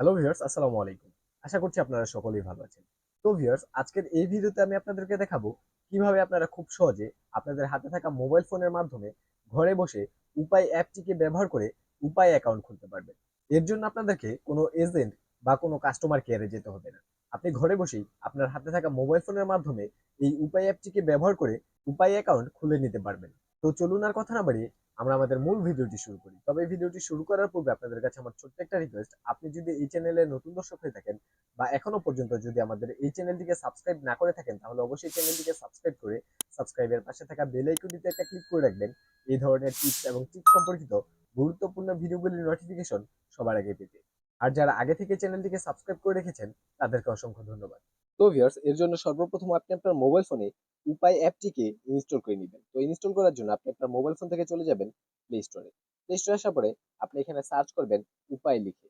Hello viewers আসসালামু আলাইকুম। আশা করছি আপনারা সকলেই ভালো আছেন। তো ভিউয়ার্স আজকের এই ভিডিওতে আমি আপনাদেরকে দেখাবো কীভাবে আপনারা খুব সহজে আপনাদের হাতে থাকা মোবাইল ফোনের মাধ্যমে ঘরে বসে উপায় অ্যাপটিকে ব্যবহার করে উপায় অ্যাকাউন্ট খুলতে পারবেন। এর জন্য আপনাদেরকে কোনো এজেন্ট বা কোনো কাস্টমার কেয়ারে যেতে হবে না। আপনি ঘরে বসেই আপনার হাতে থাকা মোবাইল ফোনের মাধ্যমে এই উপায় অ্যাপটিকে ব্যবহার করে উপায় অ্যাকাউন্ট খুলে নিতে পারবেন। তো চলুন আর কথা না বাড়িয়ে আমরা আমাদের মূল ভিডিওটি শুরু করি। তবে এই ভিডিওটি শুরু করার পূর্বে আপনাদের কাছে আমার ছোট্ট একটা রিকোয়েস্ট আপনি যদি এই চ্যানেলে নতুন দর্শক হয়ে থাকেন বা এখনও পর্যন্ত যদি আমাদের এই চ্যানেলটিকে সাবস্ক্রাইব না করে থাকেন, তাহলে অবশ্যই চ্যানেলটিকে সাবস্ক্রাইব করে সাবস্ক্রাইবের পাশে থাকা বেল আইকনটিতে একটা ক্লিক করে রাখবেন। এই ধরনের টিপস এবং টিপস সম্পর্কিত গুরুত্বপূর্ণ ভিডিওগুলির নোটিফিকেশন সবার আগে পেতে। আর যারা আগে থেকে চ্যানেলটিকে সাবস্ক্রাইব করে রেখেছেন, তাদেরকে অসংখ্য ধন্যবাদ। তো ভিউয়ার্স এর জন্য সর্বপ্রথম আপনি আপনার মোবাইল ফোনে উপায় অ্যাপটিকে ইনস্টল করে নেবেন। তো ইনস্টল করার জন্য আপনি আপনার মোবাইল ফোন থেকে চলে যাবেন প্লে স্টোরে প্লে স্টোরে আসার পরে আপনি এখানে সার্চ করবেন উপায় লিখে।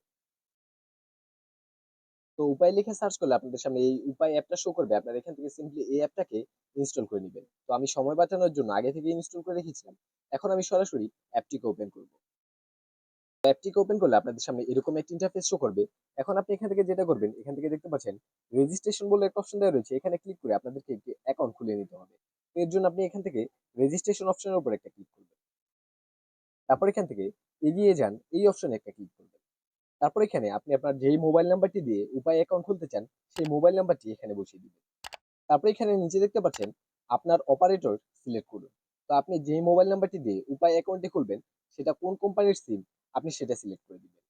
তো উপায় লিখে সার্চ করলে আপনাদের সামনে এই উপায় অ্যাপটা শো করবে। আপনারা এখান থেকে সিম্পলি এই অ্যাপটাকে ইনস্টল করে নেবেন। তো আমি সময় বাঁচানোর জন্য আগে থেকে ইনস্টল করে রেখেছিলাম। এখন আমি সরাসরি অ্যাপটিকে ওপেন করব। অ্যাপটিকে ওপেন করলে আপনাদের সামনে এরকম একটা ইন্টারফেস শো করবে। এখন আপনি এখান থেকে যেটা করবেন, এখান থেকে দেখতে পাচ্ছেন রেজিস্ট্রেশন বলে একটা অপশন দেওয়া রয়েছে। এখানে ক্লিক করে আপনাদেরকে একটি অ্যাকাউন্ট খুলে নিতে হবে। এর জন্য আপনি এখান থেকে রেজিস্ট্রেশন অপশনের উপর একটা ক্লিক করবেন। তারপর এখান থেকে এগিয়ে যান, এই অপশনে একটা ক্লিক করবেন। তারপর এখানে আপনি আপনার যেই মোবাইল নাম্বারটি দিয়ে উপায় অ্যাকাউন্ট খুলতে চান, সেই মোবাইল নাম্বারটি এখানে বসিয়ে দিবেন। তারপর এখানে নিচে দেখতে পাচ্ছেন আপনার অপারেটর সিলেক্ট করুন। তো আপনি যেই মোবাইল নাম্বারটি দিয়ে উপায় অ্যাকাউন্টটি খুলবেন, সেটা কোন কোম্পানির সিম আপনি সেটা সিলেক্ট করে দিবেন।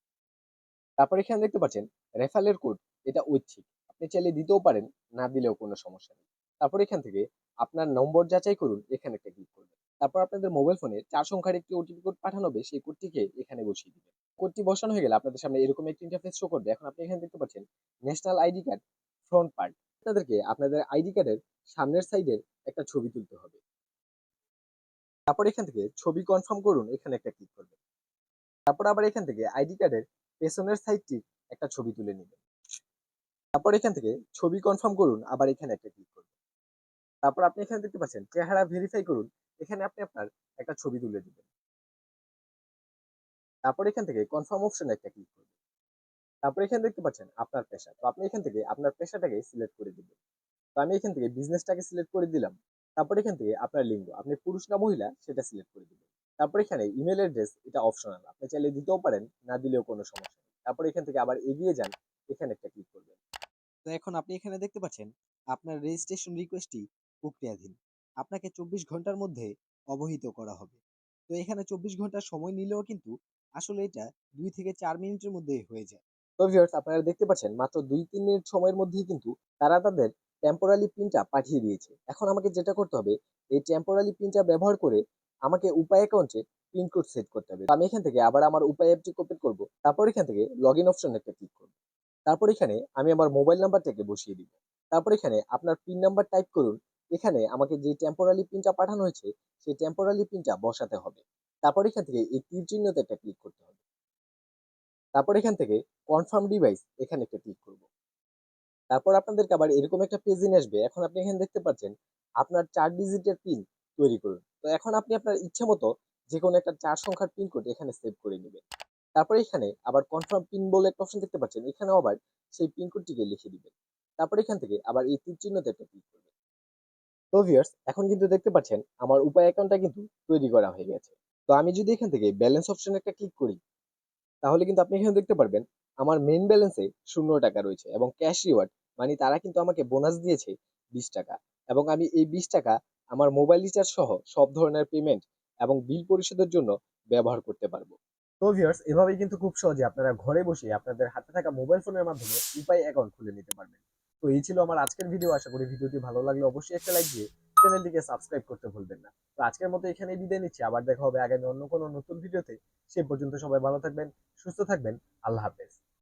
তারপর এখানে দেখতে পাচ্ছেন রেফারের কোড এটা ঐচ্ছিক। আপনি চাইলে দিতেও পারেন, না দিলেও কোনো সমস্যা নেই। তারপর এখান থেকে আপনার নম্বর যাচাই করুন, এখানে একটা ক্লিক করবেন। তারপর আপনাদের মোবাইল ফোনে চার সংখ্যার একটি ওটিপি কোড পাঠানো হবে, সেই কোডটিকে এখানে বসিয়ে দিবেন। কোডটি বসানো হয়ে গেলে আপনাদের সামনে এরকম একটি ইন্টারফেস শো করবে। এখন আপনি এখানে দেখতে পাচ্ছেন national ID card front part আপনাদেরকে আপনাদের আইডি কার্ডের সামনের সাইডের একটা ছবি তুলতে হবে। তারপর এখান থেকে ছবি কনফার্ম করুন, এখানে একটা ক্লিক করবেন। তারপর আবার এখান থেকে আইডি কার্ডের পেছনের সাইডটির একটা ছবি তুলে নেবেন। তারপর এখান থেকে ছবি কনফার্ম করুন, আবার এখানে একটা ক্লিক করবেন। তারপর আপনি এখানে দেখতে পাচ্ছেন, চেহারা ভেরিফাই করুন, এখানে আপনি আপনার একটা ছবি তুলে দিবেন। তারপর এখান থেকে কনফার্ম অপশনে একটা ক্লিক করবেন। তারপর এখানে দেখতে পাচ্ছেন আপনার পেশা। তো আপনি এখান থেকে আপনার পেশাটাকে সিলেক্ট করে দিবেন। তো আমি এখান থেকে বিজনেসটাকে সিলেক্ট করে দিলাম। তারপর এখান থেকে আপনার লিঙ্গ, আপনি পুরুষ না মহিলা, সেটা সিলেক্ট করে দিবেন। তারপর এখানে ইমেল অ্যাড্রেস এটা অপশনাল আপনি চাইলে দিতেও পারেন, না দিলেও কোনো সমস্যা নেই। তারপর এখান থেকে আবার এগিয়ে যান, এখানে একটা ক্লিক করবেন। তো এখন আপনি এখানে দেখতে পাচ্ছেন, আপনার রেজিস্ট্রেশন রিকোয়েস্টটি প্রক্রিয়াধীন আপনাকে চব্বিশ ঘণ্টার মধ্যে অবহিত করা হবে। তো এখানে চব্বিশ ঘণ্টা সময় নিলেও কিন্তু আসলে এটা দুই থেকে চার মিনিটের মধ্যে হয়ে যায়। তো ভিউয়ার্স আপনারা দেখতে পাচ্ছেন, মাত্র দুই তিন মিনিট সময়ের মধ্যেই কিন্তু তারা তাদের টেম্পোরারি পিনটা পাঠিয়ে দিয়েছে। এখন আমাকে যেটা করতে হবে, এই টেম্পোরারি পিনটা ব্যবহার করে আমাকে উপায় অ্যাকাউন্টে পিন কোড সেট করতে হবে। আমি এখান থেকে আবার আমার উপায় অ্যাপটি ওপেন করব। তারপর এখান থেকে লগ ইন অপশন একটা ক্লিক করব। তারপর এখানে আমি আমার মোবাইল নাম্বারটাকে বসিয়ে দিব। তারপর এখানে আপনার পিন নাম্বার টাইপ করুন। এখানে আমাকে যে টেম্পোরারি পিনটা পাঠানো হয়েছে, সেই টেম্পোরারি পিনটা বসাতে হবে। তারপর এখান থেকে এই তীর চিহ্নতে একটা ক্লিক করতে হবে। তারপর এখান থেকে কনফার্ম ডিভাইস এখানে একটা ক্লিক করব। তারপর আপনাদেরকে আবার এরকম একটা পেজ নিয়ে আসবে। এখন আপনি এখানে দেখতে পাচ্ছেন, আপনার চার ডিজিটের পিন তৈরি করুন। তো এখন আপনি আপনার ইচ্ছে মতো যে কোনো একটা চার সংখ্যার পিন কোড এখানে সেভ করে নেবেন। তারপর এখানে আবার কনফার্ম পিন বলে একটা অপশন দেখতে পাচ্ছেন, এখানেও আবার সেই পিন কোডটিকে লিখে দিবেন। তারপর এখান থেকে আবার এই তীর চিহ্নতে একটা ক্লিক করবেন। তো ভিউয়ার্স এখন কিন্তু দেখতে পাচ্ছেন আমার উপায় অ্যাকাউন্টটা কিন্তু তৈরি করা হয়ে গেছে। তো আমি যদি এখান থেকে ব্যালেন্স অপশনে একটা ক্লিক করি, তাহলে কিন্তু আপনি এখানে দেখতে পারবেন আমার মেইন ব্যালেন্সে শূন্য টাকা রয়েছে এবং ক্যাশ রিওয়ার্ড মানে তারা কিন্তু আমাকে বোনাস দিয়েছে বিশ টাকা। এবং আমি এই বিশ টাকা আমার মোবাইল রিচার্জ সহ সব ধরনের পেমেন্ট এবং বিল পরিশোধের জন্য ব্যবহার করতে পারব। তো ভিউয়ার্স এভাবেই কিন্তু খুব সহজে আপনারা ঘরে বসে আপনাদের হাতে থাকা মোবাইল ফোনের মাধ্যমে উপায় অ্যাকাউন্ট খুলে নিতে পারবেন। তো এই ছিল আমার আজকের ভিডিও আশা করি ভিডিওটি ভালো লাগলে অবশ্যই একটা লাইক দিয়ে চ্যানেলটিকে সাবস্ক্রাইব করতে ভুলবেন না। তো আজকের মতো এখানেই বিদায় নিচ্ছি। আবার দেখা হবে আগামী অন্য কোনো নতুন ভিডিওতে সে পর্যন্ত সবাই ভালো থাকবেন, সুস্থ থাকবেন। আল্লাহ হাফেজ।